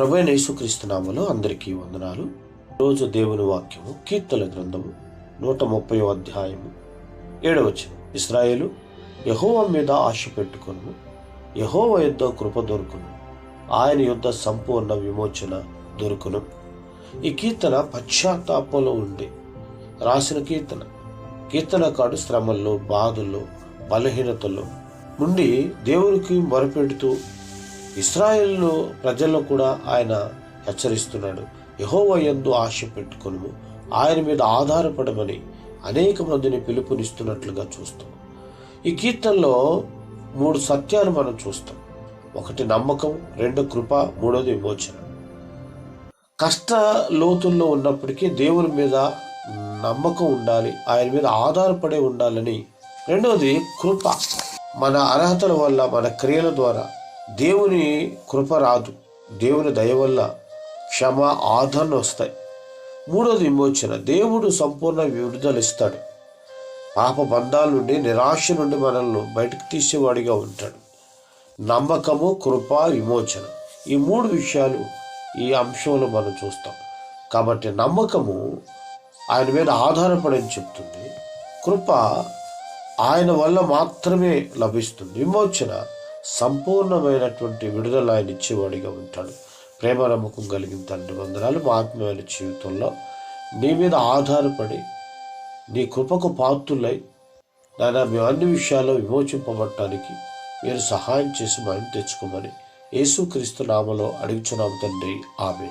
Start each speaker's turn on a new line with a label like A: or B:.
A: ప్రభు అయిన అందరికీ వందనాలు. రోజు దేవుని వాక్యము కీర్తన గ్రంథము నూట ముప్పై అధ్యాయము ఏడవచ్చు ఇస్రాయేలు యహోవ మీద ఆశ పెట్టుకును యహోవ యుద్ధ కృప దొరుకును. ఆయన యుద్ధ సంపూర్ణ విమోచన దొరుకును. ఈ కీర్తన పశ్చాత్తాపంలో ఉండే. రాసిన కీర్తన. కీర్తనకాడు శ్రమల్లో బాధల్లో బలహీనతల్లో నుండి దేవునికి మొరపెడుతూ ఇస్రాయేల్లో ప్రజల్లో కూడా ఆయన హెచ్చరిస్తున్నాడు. యహోవ యందు ఆశ పెట్టుకును ఆయన మీద ఆధారపడమని అనేక మందిని పిలుపునిస్తున్నట్లుగా చూస్తాం. ఈ కీర్తనలో మూడు సత్యాలు మనం చూస్తాం. ఒకటి నమ్మకం రెండు కృప మూడోది విమోచన. కష్ట లోతుల్లో ఉన్నప్పటికీ దేవుని మీద నమ్మకం ఉండాలి ఆయన మీద ఆధారపడి ఉండాలని. రెండవది కృప. మన అర్హతల వల్ల మన క్రియల ద్వారా దేవుని కృప రాదు. దేవుని దయ వల్ల క్షమ ఆదరణ వస్తాయి. మూడోది విమోచన. దేవుడు సంపూర్ణ విడుదల ఇస్తాడు. పాప బంధాల నుండి నిరాశ నుండి మనల్ని బయటకు తీసేవాడిగా ఉంటాడు. నమ్మకము కృప విమోచన. ఈ మూడు విషయాలు ఈ అంశంలో మనం చూస్తాం. కాబట్టి నమ్మకము ఆయన మీద ఆధారపడని చెప్తుంది. కృప ఆయన వల్ల మాత్రమే లభిస్తుంది. విమోచన సంపూర్ణమైనటువంటి విడుదల ఆయన ఇచ్చేవాడిగా ఉంటాడు. ప్రేమ నమ్మకం కలిగిన తండ్రి వందనాలు. మా ఆత్మీయమైన జీవితంలో నీ మీద ఆధారపడి నీ కృపకు పాత్రులై నాయన మేము అన్ని విషయాల్లో విమోచింపబడటానికి మీరు సహాయం చేసి మేము తెచ్చుకోమని యేసుక్రీస్తు నామలో అడుగుచున్నాము తండ్రి. ఆమె